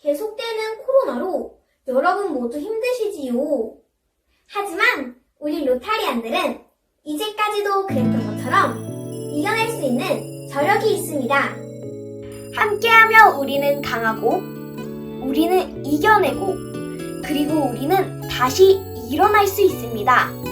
계속되는 코로나로 여러분 모두 힘드시지요. 하지만 우리 로타리안들은 이제까지도 그랬던 것처럼 이겨낼 수 있는 저력이 있습니다. 함께하며 우리는 강하고, 우리는 이겨내고, 그리고 우리는 다시 일어날 수 있습니다.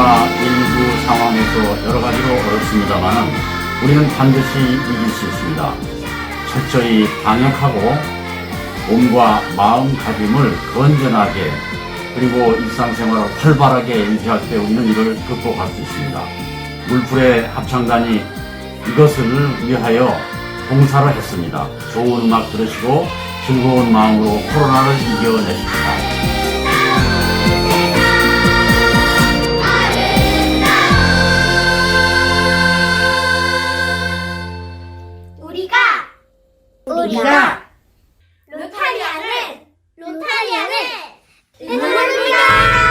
코로나19 상황에서 여러 가지로 어렵습니다만 우리는 반드시 이길 수 있습니다. 철저히 방역하고 몸과 마음가짐을 건전하게 그리고 일상생활을 활발하게 유지할 때 우리는 이를 극복할 수 있습니다. 물풀의 합창단이 이것을 위하여 봉사를 했습니다. 좋은 음악 들으시고 즐거운 마음으로 코로나를 이겨내십시다. 우리가 우리가 로타리아는 로타리아는 응원합니다.